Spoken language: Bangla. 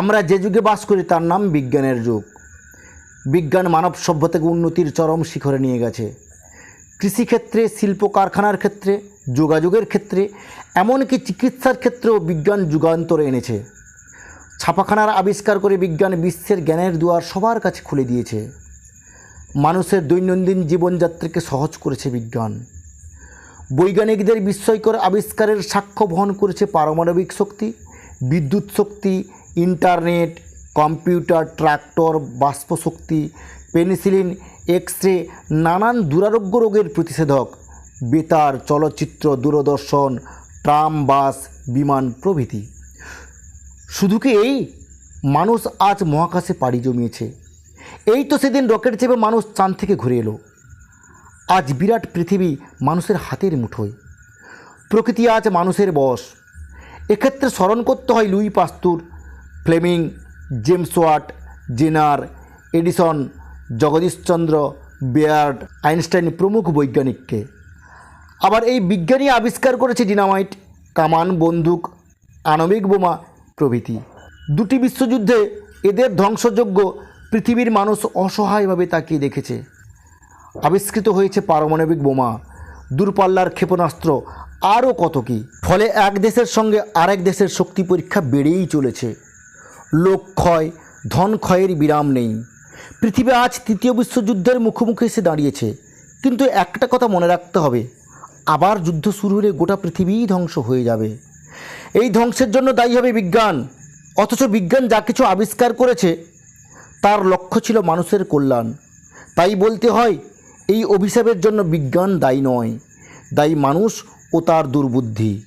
আমরা যে যুগে বাস করি তার নাম বিজ্ঞানের যুগ। বিজ্ঞান মানব সভ্যতাকে উন্নতির চরম শিখরে নিয়ে গেছে। কৃষিক্ষেত্রে শিল্প কারখানার ক্ষেত্রে, যোগাযোগের ক্ষেত্রে, এমনকি চিকিৎসার ক্ষেত্রেও বিজ্ঞান যুগান্তর এনেছে। ছাপাখানার আবিষ্কার করে বিজ্ঞান বিশ্বের জ্ঞানের দুয়ার সবার কাছে খুলে দিয়েছে। মানুষের দৈনন্দিন জীবনযাত্রাকে সহজ করেছে বিজ্ঞান। বৈজ্ঞানিকদের বিস্ময়কর আবিষ্কারের সাক্ষ্য বহন করেছে পারমাণবিক শক্তি, বিদ্যুৎ শক্তি ইন্টারনেট, কম্পিউটার, ট্রাক্টর বাষ্প শক্তি পেনিসিলিন এক্স রে নানান দুরারোগ্য রোগের প্রতিষেধক। বেতার, চলচ্চিত্র, দূরদর্শন, ট্রাম, বাস, বিমান প্রভৃতি। শুধু কি এই? মানুষ আজ মহাকাশে পাড়ি জমিয়েছে। এই তো সেদিন রকেট চেপে মানুষ চাঁদ থেকে ঘুরে এলো। আজ বিরাট পৃথিবী মানুষের হাতের মুঠোয়। প্রকৃতি আজ মানুষের বশ। এক্ষেত্রে স্মরণ করতে হয় Louis Pasteur Fleming, James Watt, Jenner, Edison, Jagadish Chandra, Baird, Einstein প্রমুখ বৈজ্ঞানিককে। আবার এই বিজ্ঞানী আবিষ্কার করেছে ডিনামাইট, কামান, বন্দুক, আণবিক বোমা প্রভৃতি। দুটি বিশ্বযুদ্ধে এদের ধ্বংসযোগ্য পৃথিবীর মানুষ অসহায়ভাবে তাকিয়ে দেখেছে। আবিষ্কৃত হয়েছে পারমাণবিক বোমা। দূরপাল্লার ক্ষেপণাস্ত্র আরও কত কী? ফলে এক দেশের সঙ্গে আরেক দেশের শক্তি পরীক্ষা বেড়েই চলেছে। লোক ক্ষয়, ধন ক্ষয়ের বিরাম নেই। পৃথিবী আজ তৃতীয় বিশ্বযুদ্ধের মুখোমুখি এসে দাঁড়িয়েছে। কিন্তু একটা কথা মনে রাখতে হবে, আবার যুদ্ধ শুরু হলে গোটা পৃথিবীই ধ্বংস হয়ে যাবে। এই ধ্বংসের জন্য দায়ী হবে বিজ্ঞান, অথচ বিজ্ঞান যা কিছু আবিষ্কার করেছে, তার লক্ষ্য ছিল মানুষের কল্যাণ। তাই বলতে হয়, এই অভিশাপের জন্য বিজ্ঞান দায়ী নয়, দায়ী মানুষ ও তার দুর্বুদ্ধি।